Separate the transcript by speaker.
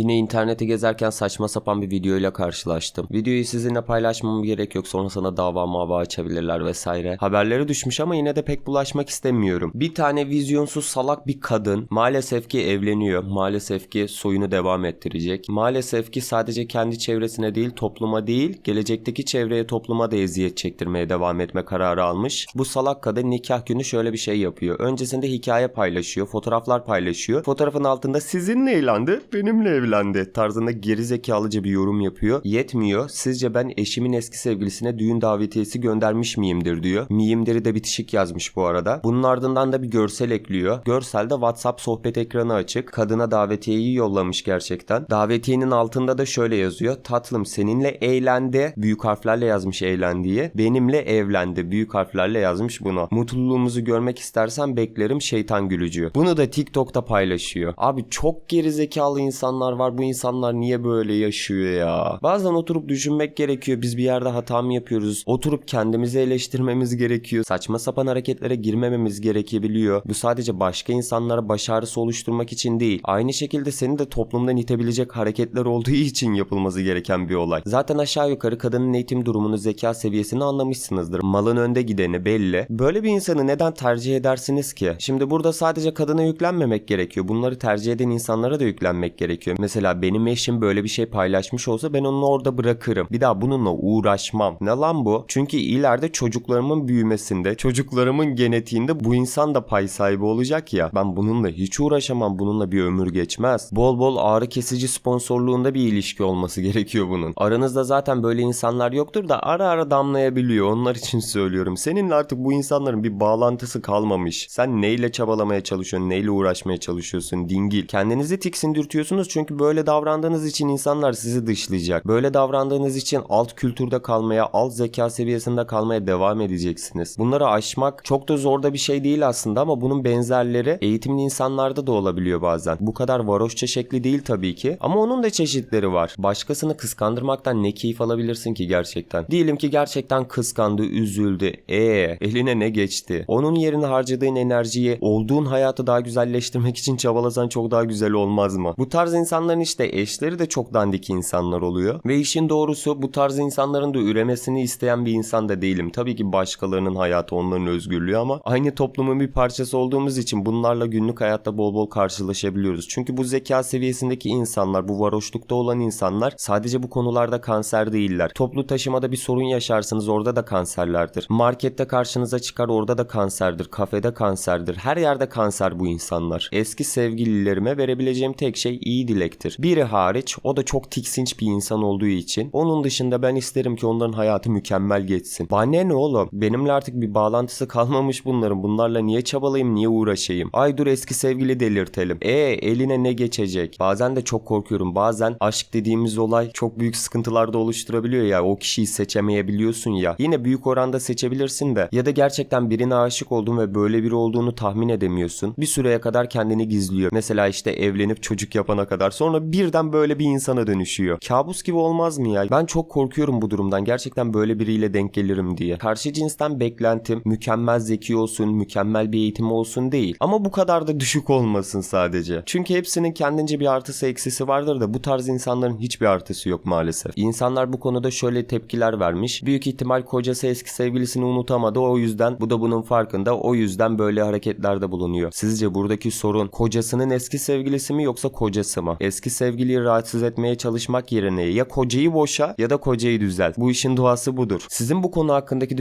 Speaker 1: Yine interneti gezerken saçma sapan bir videoyla karşılaştım. Videoyu sizinle paylaşmam gerek yok sonrasında dava mava açabilirler vesaire. Haberleri düşmüş ama yine de pek bulaşmak istemiyorum. Bir tane vizyonsuz salak bir kadın maalesef ki evleniyor. Maalesef ki soyunu devam ettirecek. Maalesef ki sadece kendi çevresine değil topluma değil gelecekteki çevreye topluma da eziyet çektirmeye devam etme kararı almış. Bu salak kadın nikah günü şöyle bir şey yapıyor. Öncesinde hikaye paylaşıyor, fotoğraflar paylaşıyor. Fotoğrafın altında sizinle evlendi, benimle evlendi tarzında gerizekalıca bir yorum yapıyor. Yetmiyor. Sizce ben eşimin eski sevgilisine düğün davetiyesi göndermiş miyimdir diyor. Miyimdir'i de bitişik yazmış bu arada. Bunun ardından da bir görsel ekliyor. Görselde WhatsApp sohbet ekranı açık. Kadına davetiyeyi yollamış gerçekten. Davetiyenin altında da şöyle yazıyor. Tatlım seninle eğlendi. Büyük harflerle yazmış eğlendiği. Benimle evlendi. Büyük harflerle yazmış bunu. Mutluluğumuzu görmek istersen beklerim şeytan gülücüğü. Bunu da TikTok'ta paylaşıyor. Abi çok gerizekalı insanlar var. Bu insanlar niye böyle yaşıyor ya? Bazen oturup düşünmek gerekiyor. Biz bir yerde hata mı yapıyoruz? Oturup kendimizi eleştirmemiz gerekiyor. Saçma sapan hareketlere girmememiz gerekebiliyor. Bu sadece başka insanlara baş ağrısı oluşturmak için değil. Aynı şekilde seni de toplumdan itebilecek hareketler olduğu için yapılması gereken bir olay. Zaten aşağı yukarı kadının eğitim durumunu, zeka seviyesini anlamışsınızdır. Malın önde gideni belli. Böyle bir insanı neden tercih edersiniz ki? Şimdi burada sadece kadına yüklenmemek gerekiyor. Bunları tercih eden insanlara da yüklenmek gerekiyor. Mesela benim eşim böyle bir şey paylaşmış olsa ben onu orada bırakırım. Bir daha bununla uğraşmam. Ne lan bu? Çünkü ileride çocuklarımın büyümesinde, çocuklarımın genetiğinde bu insan da pay sahibi olacak ya. Ben bununla hiç uğraşamam. Bununla bir ömür geçmez. Bol bol ağrı kesici sponsorluğunda bir ilişki olması gerekiyor bunun. Aranızda zaten böyle insanlar yoktur da ara ara damlayabiliyor. Onlar için söylüyorum. Seninle artık bu insanların bir bağlantısı kalmamış. Sen neyle çabalamaya çalışıyorsun? Neyle uğraşmaya çalışıyorsun? Dingil. Kendinizi tiksindirtiyorsunuz çünkü böyle davrandığınız için insanlar sizi dışlayacak. Böyle davrandığınız için alt kültürde kalmaya, alt zeka seviyesinde kalmaya devam edeceksiniz. Bunları aşmak çok da zor da bir şey değil aslında ama bunun benzerleri eğitimli insanlarda da olabiliyor bazen. Bu kadar varoşça şekli değil tabii ki ama onun da çeşitleri var. Başkasını kıskandırmaktan ne keyif alabilirsin ki gerçekten? Diyelim ki gerçekten kıskandı, üzüldü. Ee, eline ne geçti? Onun yerine harcadığın enerjiyi olduğun hayatı daha güzelleştirmek için çabalasan çok daha güzel olmaz mı? Bu tarz insanların işte eşleri de çok dandik insanlar oluyor. Ve işin doğrusu bu tarz insanların da üremesini isteyen bir insan da değilim. Tabii ki başkalarının hayatı onların özgürlüğü ama aynı toplumun bir parçası olduğumuz için bunlarla günlük hayatta bol bol karşılaşabiliyoruz. Çünkü bu zeka seviyesindeki insanlar, bu varoşlukta olan insanlar sadece bu konularda kanser değiller. Toplu taşımada bir sorun yaşarsınız orada da kanserlerdir. Markette karşınıza çıkar orada da kanserdir. Kafede kanserdir. Her yerde kanser bu insanlar. Eski sevgililerime verebileceğim tek şey iyi dilektir. Biri hariç o da çok tiksinç bir insan olduğu için. Onun dışında ben isterim ki onların hayatı mükemmel geçsin. Bana ne oğlum? Benimle artık bir bağlantısı kalmamış bunların. Bunlarla niye çabalayayım, niye uğraşayım? Ay dur eski sevgili delirtelim. E eline ne geçecek? Bazen de çok korkuyorum. Bazen aşk dediğimiz olay çok büyük sıkıntılar da oluşturabiliyor ya. O kişiyi seçemeyebiliyorsun ya. Yine büyük oranda seçebilirsin de. Ya da gerçekten birine aşık oldun ve böyle biri olduğunu tahmin edemiyorsun. Bir süreye kadar kendini gizliyor. Mesela işte evlenip çocuk yapana kadar. Sonra birden böyle bir insana dönüşüyor. Kabus gibi olmaz mı ya? Ben çok korkuyorum bu durumdan. Gerçekten böyle biriyle denk gelirim diye. Karşı cinsten beklentim mükemmel zeki olsun, mükemmel bir eğitim olsun değil. Ama bu kadar da düşük olmasın sadece. Çünkü hepsinin kendince bir artısı eksisi vardır da bu tarz insanların hiçbir artısı yok maalesef. İnsanlar bu konuda şöyle tepkiler vermiş. Büyük ihtimal kocası eski sevgilisini unutamadı. O yüzden bu da bunun farkında. O yüzden böyle hareketlerde bulunuyor. Sizce buradaki sorun kocasının eski sevgilisi mi yoksa kocası mı? Eski sevgiliyi rahatsız etmeye çalışmak yerine ya kocayı boşa ya da kocayı düzelt. Bu işin doğası budur. Sizin bu konu hakkındaki